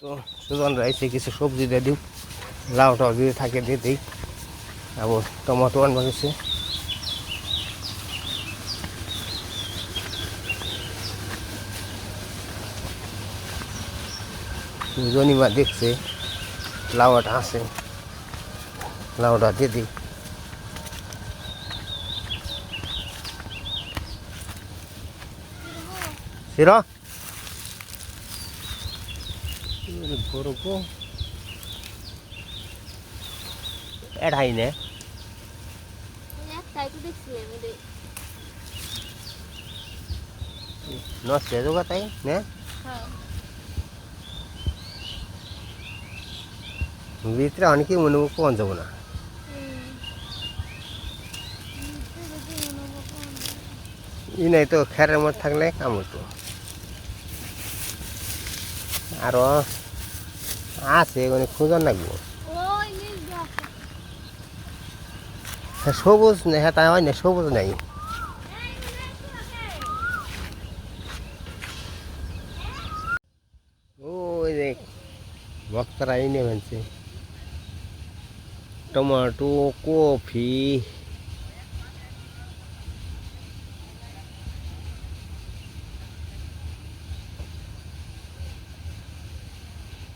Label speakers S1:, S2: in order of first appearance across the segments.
S1: তো সুজন রাইছে, কিছু সবজি দিয়ে দিই লাউ টাউ যদি থাকে, দিয়ে দিই। আবার টমেটো আনবা গেছে জনিমা দেখছে, লাউটা আছে। লাউটা দিয়ে দিই। 싫 করব। এডাই নে। নষ্ট হয়ে যাব তাই,
S2: নে।
S1: ভিতরে অনেকেই মনে মুখ পৌঁছ যাব না। ই নাই তো, খেরের মধ্যে থাকলে কাম হতো আরও আছে
S2: নীল গাছ
S1: হ্যাঁ, সবুজ নেই হ্যাঁ তাই হয় না সবুজ নাই। ওই দেখ ভক্তরা এনে ফেলছে। টমেটো কফি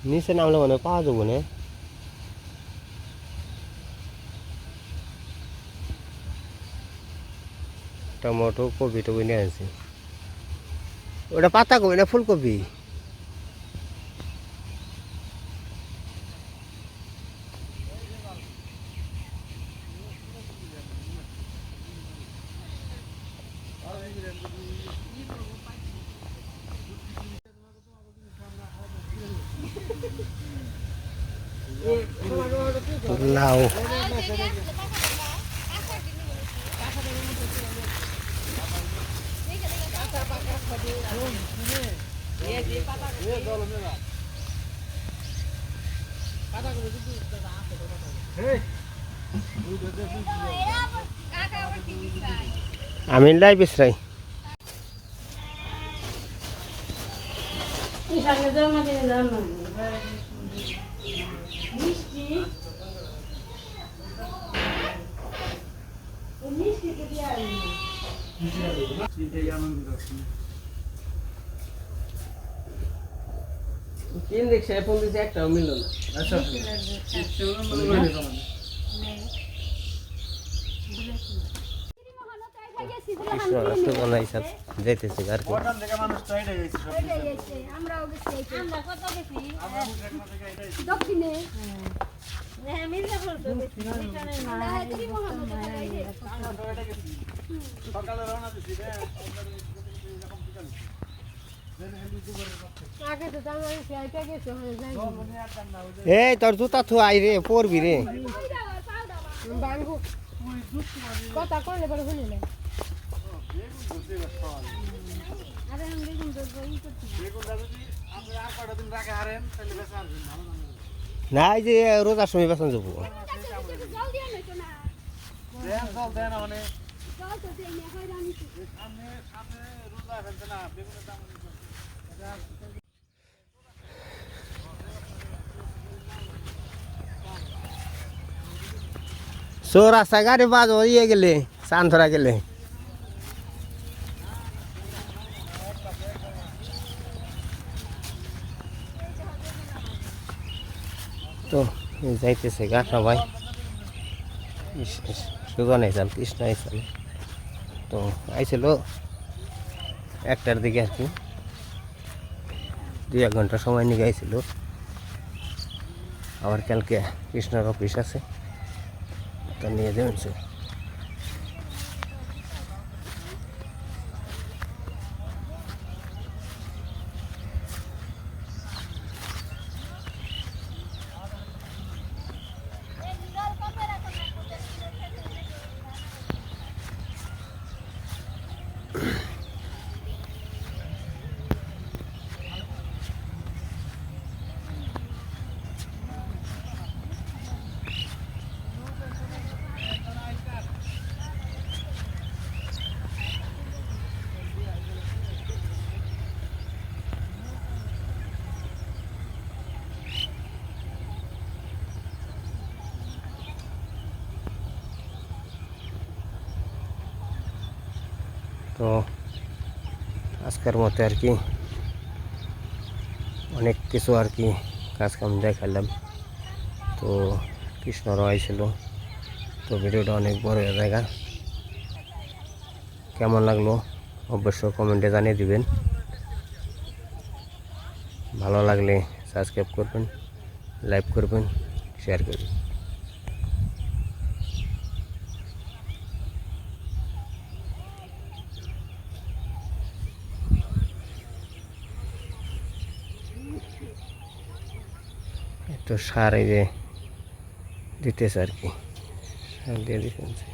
S1: নিচে নামলে মনে পাওয়া যাব না টমেটো কপি টপি নিয়ে আনছি ওটা পাতা কপি না ফুলকপি লাউ আমি লাই বিসরাই তিন দেখছে এখন দিচ্ছে একটাও মিলল না। কৃষ্ণ যাইতেছে আর কি
S2: আমরাও গেছি আমরা কত গেছি দক্ষিণে আমরা ত্রিমোহন আগে তো আমরা সেইটা গেছে
S1: এই তোর জুতা থু আই রে পরবি রে।
S2: কথা করলে পরে শুনিলে আরে আমি দেখুন তো বই করছি
S1: না এই যে রোজার সময় বেতন যাব
S2: জল দিয়ে নইতো না জল তো দেই না হয় রানি
S1: সো রাস্তা গাড়ি বাজ ইয়ে গেলে চান ধরা গেলে। তো যাইতেছে গা সবাই। সুজন আইসাল কৃষ্ণ আইসাল তো আইছিল একটার দিকে আর কি। দুই এক ঘণ্টা সময় নিয়ে গাইছিল আবার কালকে কৃষ্ণর অফিস আছে। তো নিয়ে যাবেন আজকের মতো আর কি। অনেক কিছু আর কি কাজ কাম দেখালাম। তো কৃষ্ণ রয় ছিল। তো ভিডিওটা অনেক বড় জায়গা কেমন লাগল অবশ্য কমেন্টে জানিয়ে দিবেন। ভালো লাগলে সাবস্ক্রাইব করবেন, লাইক করবেন শেয়ার করবেন। একটু সার এই যে দিতেছে আর কি। সার দিয়ে দিতেছে।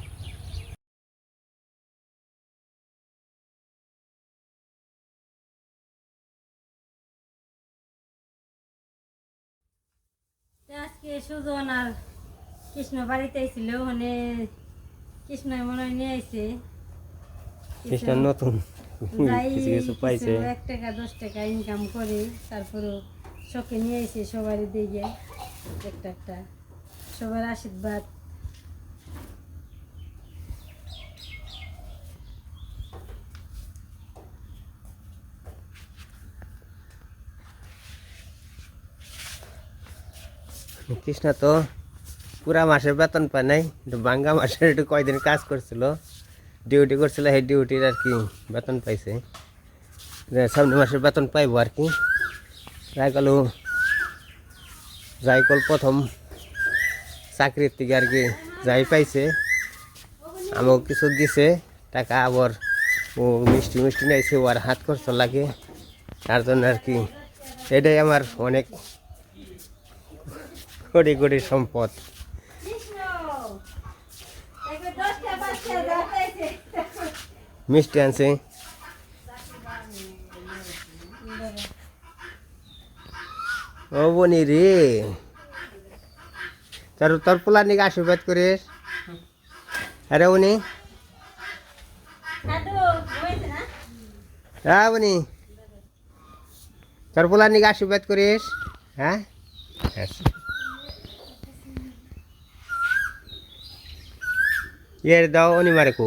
S2: আজকে সুজন আর কৃষ্ণ বাড়িতে আইছিল মানে কৃষ্ণ মনে হয় নিয়ে আইছে।
S1: কৃষ্ণ নতুন। কিছু কিছু পাইছে।
S2: এক টাকা দশ টাকা ইনকাম করে তারপরে শখে নিয়ে এসে সবার দিকে একটা একটা, সবার আশীর্বাদ।
S1: কৃষ্ণ তো পুরা মাসের বেতন পায় নাই বাঙ্গা মাসের একটু কয়দিন কাজ করছিল ডিউটি করছিল, সেই ডিউটির আর কি বেতন পাইছে। সামনে মাসের বেতন পাইবো আর কি। যাই গেল যাই কল প্রথম চাকরির থেকে আর কি যাই পাইছে। আমাকে কিছু দিছে, টাকা আবার ও মিষ্টি মিষ্টি নিয়েছে ও আর হাত খরচ লাগে। তার জন্য আর কি এটাই আমার অনেক কোটি কোটি সম্পদ। মিষ্টি আনছে। ও বনি রে। তোর তোর পোলার নিকে আশীর্বাদ করিস। আরে উনি হ্যাঁ বনি। তোর পোলার নিকে আশীর্বাদ করিস হ্যাঁ। ইয়ে দাও উনি মারে কো।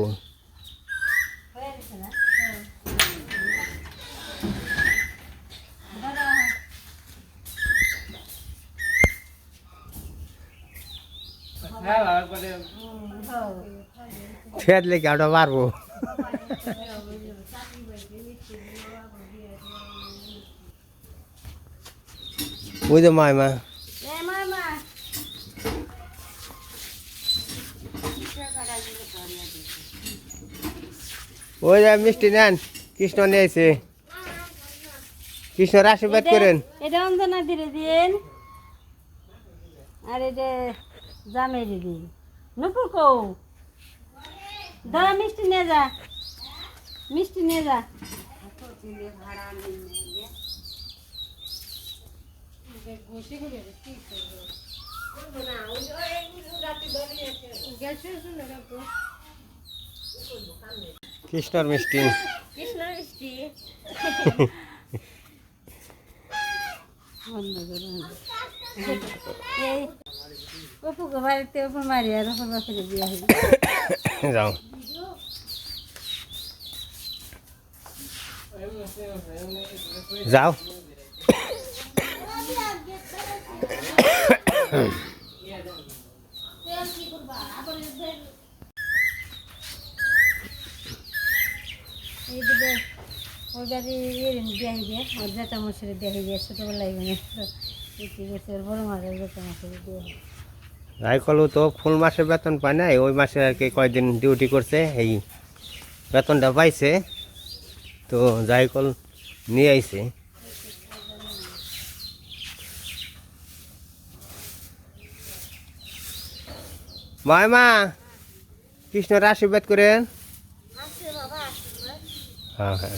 S1: খেত লেগে ওটা পারব ওই যে মায় মা ওই যে মিষ্টি নেন কৃষ্ণ নিয়েছে কৃষ্ণর আশীর্বাদ করেন।
S2: এটা অঞ্জনা দিলে দিন আর এটা জামে দিন নুপুর কৌ। ধরা মিষ্টি নিয়ে যা। মিষ্টি নিয়ে যা।
S1: কৃষ্ণর মিষ্টি।
S2: কৃষ্ণ মিষ্টি। বন্ধ করো, বন্ধ। এই অপুকে বাড়িতে অপুর মারি আর অপুর বাপের বিয়ে হইল।
S1: যাও। যাও।
S2: জেঠা মশারি
S1: তো ফুল মাসে বেতন পায় নাই, ওই মাসে আর কি কয়দিন ডিউটি করছে, এই বেতনটা পাইছে। তো যাই কল নিয়ে আইছে। মায় মা কৃষ্ণর আশীর্বাদ করেন। হ্যাঁ হ্যাঁ